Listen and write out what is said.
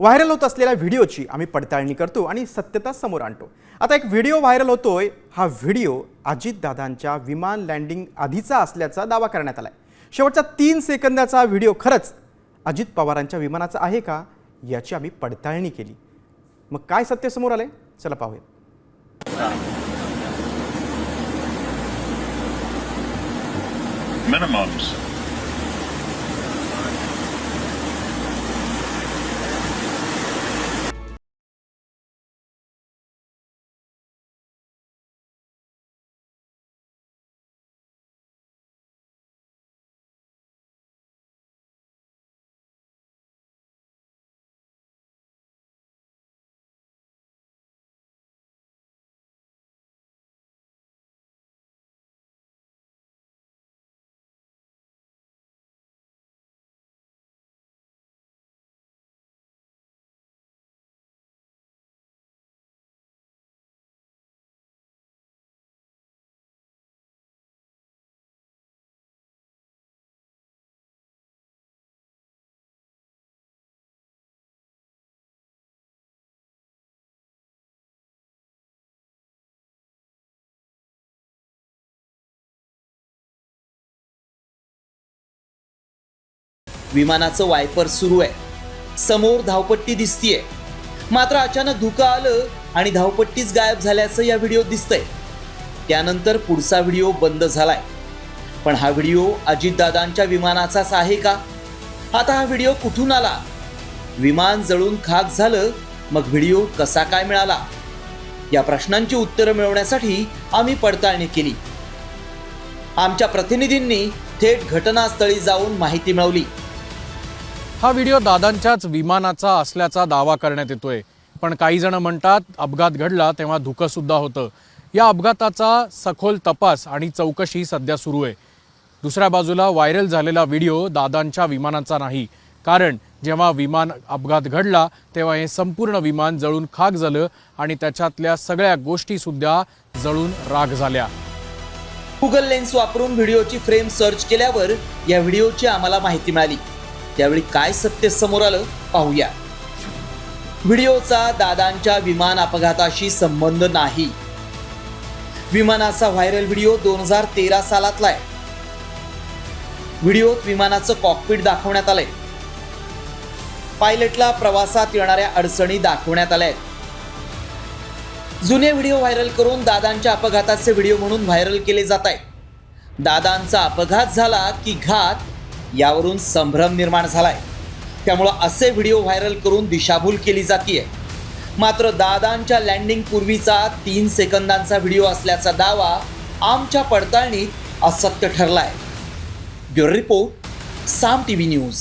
Viral होत असलेल्या व्हिडिओची आम्ही पडताळणी करतो आणि सत्यता समोर आणतो. आता एक व्हिडिओ व्हायरल होतोय. हा व्हिडिओ अजितदादांच्या विमान लँडिंग आधीचा असल्याचा दावा करण्यात आलाय. शेवटचा तीन सेकंदाचा व्हिडिओ खरंच अजित पवारांच्या विमानाचा आहे का याची आम्ही पडताळणी केली. मग काय सत्य समोर आलंय? चला पाहूया. Minimums. विमानाचं वायपर सुरू आहे. समोर धावपट्टी दिसतीये. मात्र अचानक धुकं आलं आणि धावपट्टीच गायब झाल्याचं या व्हिडिओत दिसतंय. त्यानंतर पुढचा व्हिडिओ बंद झालाय. पण हा व्हिडिओ अजितदादांच्या विमानाचाच आहे का? आता हा व्हिडिओ कुठून आला? विमान जळून खाक झालं मग व्हिडिओ कसा काय मिळाला? या प्रश्नांची उत्तरं मिळवण्यासाठी आम्ही पडताळणी केली. आमच्या प्रतिनिधींनी थेट घटनास्थळी जाऊन माहिती मिळवली. हा व्हिडिओ दादांच्याच विमानाचा असल्याचा दावा करण्यात येतोय. पण काही जण म्हणतात अपघात घडला तेव्हा धुकं सुद्धा होतं. या अपघाताचा सखोल तपास आणि चौकशी सध्या सुरू आहे. दुसऱ्या बाजूला व्हायरल झालेला व्हिडिओ दादांच्या विमानाचा नाही. कारण जेव्हा विमान अपघात घडला तेव्हा हे संपूर्ण विमान जळून खाक झालं आणि त्याच्यातल्या सगळ्या गोष्टीसुद्धा जळून राग झाल्या. गुगल लेन्स वापरून व्हिडिओची फ्रेम सर्च केल्यावर या व्हिडिओची आम्हाला माहिती मिळाली. त्यावेळी काय सत्य समोर आलं पाहूया. व्हिडिओचा दादांच्या विमान अपघाताशी संबंध नाही. विमानाचा व्हायरल व्हिडिओ दोन हजार तेरा सालातला आहे. व्हिडिओत विमानाचं कॉकपिट दाखवण्यात आलंय. पायलटला प्रवासात येणाऱ्या अडचणी दाखवण्यात आल्या आहेत. जुने व्हिडिओ व्हायरल करून दादांच्या अपघाताचे व्हिडिओ म्हणून व्हायरल केले जात आहेत. दादांचा अपघात झाला की घात यावरून संभ्रम निर्माण झालाय. त्यामुळं असे व्हिडिओ व्हायरल करून दिशाभूल केली जाते मात्र दादांच्या लँडिंग पूर्वीचा तीन सेकंदांचा व्हिडिओ असल्याचा दावा आमच्या पडताळणीत असत्य ठरलाय. Bureau report Saam T V news.